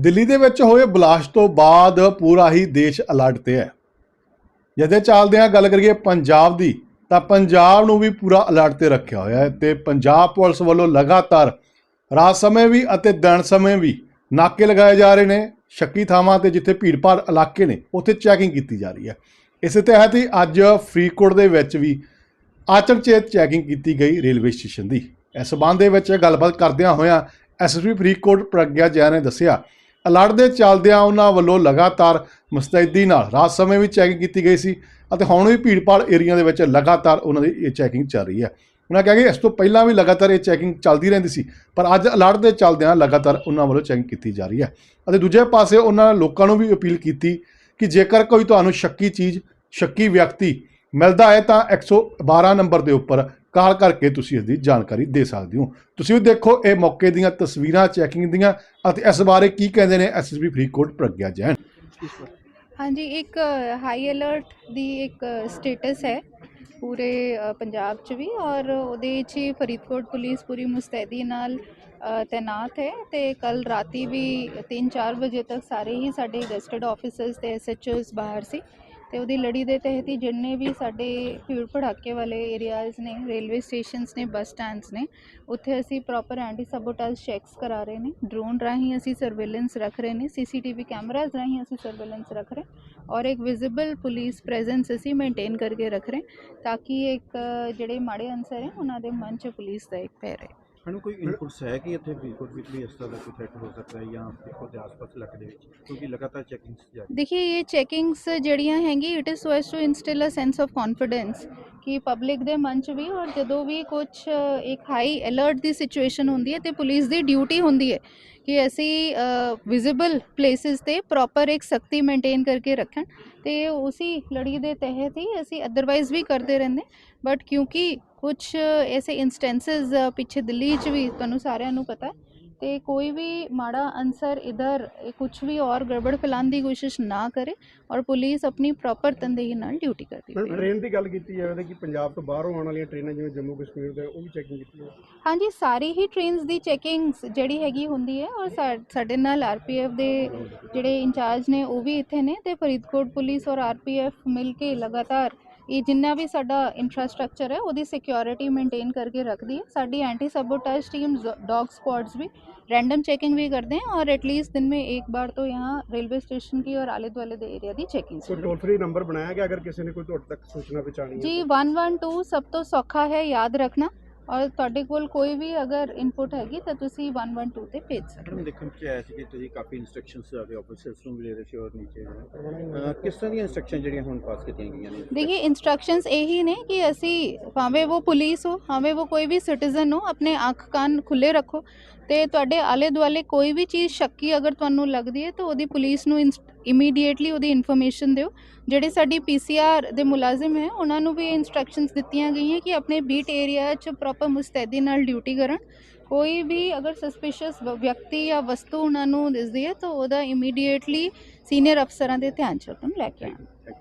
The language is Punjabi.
ਦਿੱਲੀ ਦੇ ਵਿੱਚ ਹੋਏ ਬਲਾਸਟ ਤੋਂ ਬਾਅਦ ਪੂਰਾ ਹੀ ਦੇਸ਼ ਅਲਰਟ ਤੇ ਹੈ। ਜਦੇ ਚੱਲਦੇ ਹਾਂ ਗੱਲ ਕਰੀਏ ਪੰਜਾਬ ਦੀ, ਤਾਂ ਪੰਜਾਬ ਨੂੰ ਵੀ ਪੂਰਾ ਅਲਰਟ ਤੇ ਰੱਖਿਆ ਹੋਇਆ ਹੈ ਤੇ ਪੰਜਾਬ ਪੁਲਿਸ ਵੱਲੋਂ ਲਗਾਤਾਰ ਰਾਤ ਸਮੇਂ ਵੀ ਅਤੇ ਦਿਨ ਸਮੇਂ ਵੀ ਨਾਕੇ ਲਗਾਏ ਜਾ ਰਹੇ ਨੇ, ਸ਼ੱਕੀ ਥਾਵਾਂ ਤੇ ਜਿੱਥੇ ਭੀੜਭਾੜ ਇਲਾਕੇ ਨੇ, ਉੱਥੇ ਚੈਕਿੰਗ ਕੀਤੀ ਜਾ ਰਹੀ ਹੈ। ਇਸੇ ਤਹਿਤ ਹੀ ਅੱਜ ਫਰੀਦਕੋਟ ਦੇ ਵਿੱਚ ਵੀ ਆਚਰਚੇਤ ਚੈਕਿੰਗ ਕੀਤੀ ਗਈ ਰੇਲਵੇ ਸਟੇਸ਼ਨ ਦੀ। ਇਸ ਸਬੰਧ ਦੇ ਵਿੱਚ ਗੱਲਬਾਤ ਕਰਦਿਆਂ ਹੋਇਆਂ ਐਸਐਸਪੀ ਫਰੀਦਕੋਟ ਪ੍ਰਗਿਆ ਜੈਨ ਨੇ ਦੱਸਿਆ ਅਲਰਟ ਦੇ ਚੱਲਦਿਆਂ ਉਹਨਾਂ ਵੱਲੋਂ ਲਗਾਤਾਰ ਮੁਸਤੈਦੀ ਨਾਲ ਰਾਤ ਸਮੇਂ ਵੀ ਚੈਕਿੰਗ ਕੀਤੀ ਗਈ ਸੀ ਅਤੇ ਹੁਣ ਵੀ ਭੀੜਭਾੜ ਏਰੀਆ ਦੇ ਵਿੱਚ ਲਗਾਤਾਰ ਉਹਨਾਂ ਦੀ ਇਹ ਚੈਕਿੰਗ ਚੱਲ ਰਹੀ ਹੈ। ਉਹਨਾਂ ਕਿਹਾ ਕਿ ਇਸ ਤੋਂ ਪਹਿਲਾਂ ਵੀ ਲਗਾਤਾਰ ਇਹ ਚੈਕਿੰਗ ਚੱਲਦੀ ਰਹਿੰਦੀ ਸੀ, ਪਰ ਅੱਜ ਅਲਰਟ ਦੇ ਚੱਲਦਿਆਂ ਲਗਾਤਾਰ ਉਹਨਾਂ ਵੱਲੋਂ ਚੈਕਿੰਗ ਕੀਤੀ ਜਾ ਰਹੀ ਹੈ ਅਤੇ ਦੂਜੇ ਪਾਸੇ ਉਹਨਾਂ ਲੋਕਾਂ ਨੂੰ ਵੀ ਅਪੀਲ ਕੀਤੀ ਕਿ ਜੇਕਰ ਕੋਈ ਤੁਹਾਨੂੰ ਸ਼ੱਕੀ ਚੀਜ਼, ਸ਼ੱਕੀ ਵਿਅਕਤੀ ਮਿਲਦਾ ਹੈ ਤਾਂ 112 ਨੰਬਰ ਦੇ ਉੱਪਰ ਕਾਲ ਕਰਕੇ ਤੁਸੀਂ ਇਸ ਦੀ ਜਾਣਕਾਰੀ ਦੇ ਸਕਦੇ ਹੋ। ਤੁਸੀਂ ਵੀ ਦੇਖੋ, ਇਹ ਮੌਕੇ ਦੀਆਂ ਤਸਵੀਰਾਂ ਚੈਕਿੰਗ ਦੀਆਂ, ਅਤੇ ਇਸ ਬਾਰੇ ਕੀ ਕਹਿੰਦੇ ਨੇ ਐਸਐਸਪੀ ਫਰੀਦਕੋਟ ਪ੍ਰਗਿਆ ਜੈਨ। ਹਾਂਜੀ, ਇੱਕ ਹਾਈ ਅਲਰਟ ਦੀ ਇੱਕ ਸਟੇਟਸ ਹੈ ਪੂਰੇ ਪੰਜਾਬ 'ਚ ਵੀ ਔਰ ਉਹਦੇ 'ਚ ਹੀ ਫਰੀਦਕੋਟ ਪੁਲਿਸ ਪੂਰੀ ਮੁਸਤੈਦੀ ਨਾਲ ਤੈਨਾਤ ਹੈ ਤੇ ਕੱਲ ਰਾਤੀ ਵੀ 3-4 ਵਜੇ ਤੱਕ ਸਾਰੇ ਹੀ ਸਾਡੇ ਗੈਸਟਡ ਆਫੀਸਰਸ ਤੇ ਐਸਐਚਓਸ ਬਾਹਰ ਸੀ। ਤੇ ਉਹਦੀ ਲੜੀ ਦੇ ਤਹਿਤ ਹੀ ਜਿੰਨੇ ਵੀ ਸਾਡੇ ਭੀੜ ਭੜਾਕੇ ਵਾਲੇ ਏਰੀਆਜ਼ ਨੇ ਰੇਲਵੇ ਸਟੇਸ਼ਨਸ ਨੇ ਬੱਸ ਸਟੈਂਡਸ ਨੇ, ਉੱਥੇ ਅਸੀਂ ਪ੍ਰੋਪਰ ਐਂਟੀ ਸਬੋਟਾਜ ਚੈੱਕਸ ਕਰਾ ਰਹੇ ਨੇ। ਡਰੋਨ ਰਾਹੀਂ ਅਸੀਂ ਸਰਵੇਲੈਂਸ ਰੱਖ ਰਹੇ ਨੇ ਸੀਸੀਟੀਵੀ ਕੈਮਰਾਜ਼ ਰਾਹੀਂ ਅਸੀਂ ਸਰਵੇਲੈਂਸ ਰੱਖ ਰਹੇ ਔਰ ਇੱਕ ਵਿਜ਼ੀਬਲ ਪੁਲਿਸ ਪ੍ਰੈਜ਼ੈਂਸ ਅਸੀਂ ਮੇਨਟੇਨ ਕਰਕੇ ਰੱਖ ਰਹੇ ਤਾਂ ਕਿ ਇੱਕ ਜਿਹੜੇ ਮਾੜੇ ਅਨਸਰ ਹੈ, ਉਹਨਾਂ ਦੇ ਮਨ 'ਚ ਪੁਲਿਸ ਦਾ ਇੱਕ ਪੈਰ ਹੈ ਸਾਨੂੰ ਕੋਈ ਇਨਪੁਟਸ ਹੈ ਕਿ ਇੱਥੇ ਫਰੀਦਕੋਟ ਵਿੱਚ ਵੀ ਇਸ ਤਰ੍ਹਾਂ ਦਾ ਕੋਈ ਥ੍ਰੈਟ ਹੋ ਸਕਦਾ ਹੈ ਜਾਂ ਫਰੀਦਕੋਟ ਦੇ ਆਸ-ਪਾਸ ਇਲਾਕੇ ਦੇ ਵਿੱਚ ਕਿਉਂਕਿ ਲਗਾਤਾਰ ਚੈਕਿੰਗਸ ਜਾਰੀ देखिए ये चेकिंग्स ਜਿਹੜੀਆਂ ਹੈਗੀ it is so as to instil a sense of confidence ਕਿ ਪਬਲਿਕ ਦੇ ਮਨ 'ਚ ਵੀ ਔਰ ਜਦੋਂ ਵੀ ਕੁਝ ਇੱਕ ਹਾਈ ਅਲਰਟ ਦੀ ਸਿਚੁਏਸ਼ਨ ਹੁੰਦੀ ਹੈ ਤੇ ਪੁਲਿਸ ਦੀ ਡਿਊਟੀ ਹੁੰਦੀ ਹੈ ਕਿ ਅਸੀਂ ਵਿਜ਼ੀਬਲ ਪਲੇਸਿਸ ਤੇ ਪ੍ਰੋਪਰ ਇੱਕ ਸਖਤੀ ਮੇਨਟੇਨ ਕਰਕੇ ਰੱਖਣ ਤੇ ਉਸੇ ਲੜੀ ਦੇ ਤਹਿਤ ਹੀ ਅਸੀਂ ਅਦਰਵਾਈਜ਼ ਵੀ ਕਰਦੇ ਰਹਿੰਦੇ ਬਟ ਕਿਉਂਕਿ ਕੁਝ ਐਸੇ ਇਨਸਟੈਂਸਸ ਪਿੱਛੇ ਦਿੱਲੀ 'ਚ ਵੀ ਤੁਹਾਨੂੰ ਸਾਰਿਆਂ ਨੂੰ ਪਤਾ ਤੇ ਕੋਈ ਵੀ ਮਾੜਾ ਅਨਸਰ ਇਧਰ ਕੁਝ ਵੀ ਔਰ ਗੜਬੜ ਫੈਲਾਉਣ ਦੀ ਕੋਸ਼ਿਸ਼ ਨਾ ਕਰੇ ਔਰ ਪੁਲਿਸ ਆਪਣੀ ਪ੍ਰੋਪਰ ਤੰਦੇਹੀ ਨਾਲ ਡਿਊਟੀ ਕਰਦੀ ਹੈ ਟ੍ਰੇਨ ਦੀ ਗੱਲ ਕੀਤੀ ਜਾਵੇ ਕਿ ਪੰਜਾਬ ਤੋਂ ਬਾਹਰੋਂ ਆਉਣ ਵਾਲੀਆਂ ਟ੍ਰੇਨਾਂ ਜਿਵੇਂ ਜੰਮੂ ਕਸ਼ਮੀਰ ਦੇ ਉਹ ਵੀ ਚੈਕਿੰਗ ਕੀਤੀ ਹੈ ਹਾਂਜੀ ਸਾਰੀ ਹੀ ਟ੍ਰੇਨਸ ਦੀ ਚੈਕਿੰਗ ਜਿਹੜੀ ਹੈਗੀ ਹੁੰਦੀ ਹੈ ਔਰ ਸਾਡੇ ਨਾਲ ਆਰਪੀਐਫ ਦੇ ਜਿਹੜੇ ਇੰਚਾਰਜ ਨੇ ਉਹ ਵੀ ਇੱਥੇ ਨੇ ਤੇ ਫਰੀਦਕੋਟ ਪੁਲਿਸ ਔਰ ਆਰਪੀਐਫ ਮਿਲ ਕੇ ਲਗਾਤਾਰ ਇਹ ਜਿੰਨਾ ਵੀ ਸਾਡਾ ਇਨਫਰਾਸਟ੍ਰਕਚਰ ਹੈ ਉਹਦੀ ਸਿਕਿਉਰਿਟੀ ਮੇਨਟੇਨ ਕਰਕੇ ਰੱਖਦੀ ਹੈ ਸਾਡੀ anti sabotage team dog squads भी रैंडम चेकिंग भी करते हैं और एटलीस्ट दिन में एक बार तो यहाँ रेलवे स्टेशन की और आले दुआले ਦੇ ਏਰੀਆ ਦੀ ਚੈਕਿੰਗ ਕੋਈ ਟੋਲ ਫ੍ਰੀ ਨੰਬਰ ਬਣਾਇਆ ਗਿਆ ਅਗਰ ਕਿਸੇ ਨੇ ਕੋਈ ਤੁਹਾਡੇ ਤੱਕ ਸੂਚਨਾ ਪਹੁੰਚਾਣੀ ਹੈ ਜੀ 112 ਸਭ ਤੋਂ ਸੌਖਾ ਹੈ ਯਾਦ ਰੱਖਣਾ ਔਰ ਤੁਹਾਡੇ ਕੋਲ ਕੋਈ ਵੀ ਅਗਰ ਇਨਪੁਟ ਹੈਗੀ ਤਾਂ ਤੁਸੀਂ 112 ਤੇ ਭੇਜ ਸਕਦੇ ਹੋ ਮੈਨੂੰ ਦੇਖਣ ਚ ਆਇਆ ਸੀ ਕਿ ਤੁਸੀਂ ਕਾਫੀ ਇਨਸਟਰਕਸ਼ਨਸ ਆਪਣੇ ਆਫੀਸਰਸ ਨੂੰ ਵੀ ਦੇ ਰਹੇ ਸੀ ਔਰ ਨੀਚੇ ਅਹ, ਕਿਸ ਤਰ੍ਹਾਂ ਦੀਆਂ ਇਨਸਟਰਕਸ਼ਨ ਜਿਹੜੀਆਂ ਹੁਣ ਪਾਸ ਕੀਤੀਆਂ ਗਈਆਂ ਨੇ देखिए इंस्ट्रक्शंस यही ने कि ਅਸੀਂ ਭਾਵੇਂ ਉਹ ਪੁਲਿਸ ਹੋ ਭਾਵੇਂ ਉਹ ਕੋਈ ਵੀ ਸਿਟੀਜ਼ਨ ਹੋ ਆਪਣੇ ਅੱਖ ਕੰਨ ਖੁੱਲੇ ਰੱਖੋ ਤੇ ਤੁਹਾਡੇ ਆਲੇ ਦੁਆਲੇ ਕੋਈ ਵੀ ਚੀਜ਼ ਸ਼ੱਕੀ ਅਗਰ ਤੁਹਾਨੂੰ ਲੱਗਦੀ ਹੈ ਤਾਂ ਉਹਦੀ ਪੁਲਿਸ ਨੂੰ ਇਮੀਡੀਏਟਲੀ ਉਹਦੀ ਇਨਫੋਰਮੇਸ਼ਨ ਦਿਓ। ਜਿਹੜੇ ਸਾਡੀ ਪੀਸੀਆਰ ਦੇ ਮੁਲਾਜ਼ਮ ਹੈ, ਉਹਨਾਂ ਨੂੰ ਵੀ ਇਨਸਟਰਕਸ਼ਨਸ ਦਿੱਤੀਆਂ ਗਈਆਂ ਕਿ ਆਪਣੇ ਬੀਟ ਏਰੀਆ 'ਚ ਪ੍ਰੋਪਰ ਮੁਸਤੈਦੀ ਨਾਲ ਡਿਊਟੀ ਕਰਨ। ਕੋਈ ਵੀ ਅਗਰ ਸਸਪੀਸ਼ੀਅਸ ਵਿਅਕਤੀ ਜਾਂ ਵਸਤੂ ਉਹਨਾਂ ਨੂੰ ਦਿਸਦੀ ਹੈ, ਤਾਂ ਉਹਦਾ ਇਮੀਡੀਏਟਲੀ ਸੀਨੀਅਰ ਅਫਸਰਾਂ ਦੇ ਧਿਆਨ 'ਚ ਉਹਨੂੰ ਲੈ ਕੇ ਆਉਣ।